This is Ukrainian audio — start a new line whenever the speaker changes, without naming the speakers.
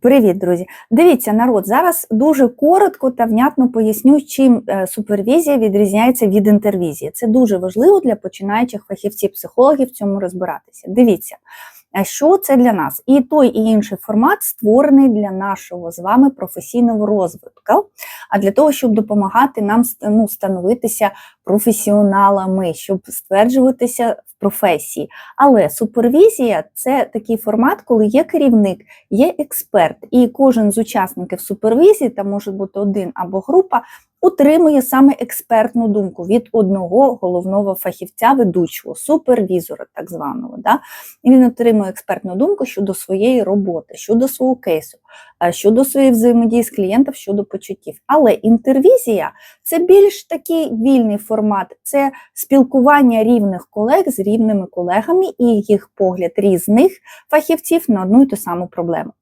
Привіт, друзі! Дивіться, народ, зараз дуже коротко та внятно поясню, чим е, супервізія відрізняється від інтервізії. Це дуже важливо для починаючих фахівців-психологів в цьому розбиратися. Дивіться, що це для нас? І той, і інший формат створений для нашого з вами професійного розвитку, а для того, щоб допомагати нам ну, становитися професіоналами, щоб стверджуватися в професії. Але супервізія це такий формат, коли є керівник, є експерт, і кожен з учасників супервізії, там може бути один або група, утримує саме експертну думку від одного головного фахівця, ведучого, супервізора, так званого. Да? І він отримує експертну думку щодо своєї роботи, щодо свого кейсу, е, щодо своєї взаємодії з клієнтом, щодо почуттів. Але інтервізія це більш такий вільний формат, це спілкування рівних колег з рівними колегами і їх погляд різних фахівців на одну і ту саму проблему.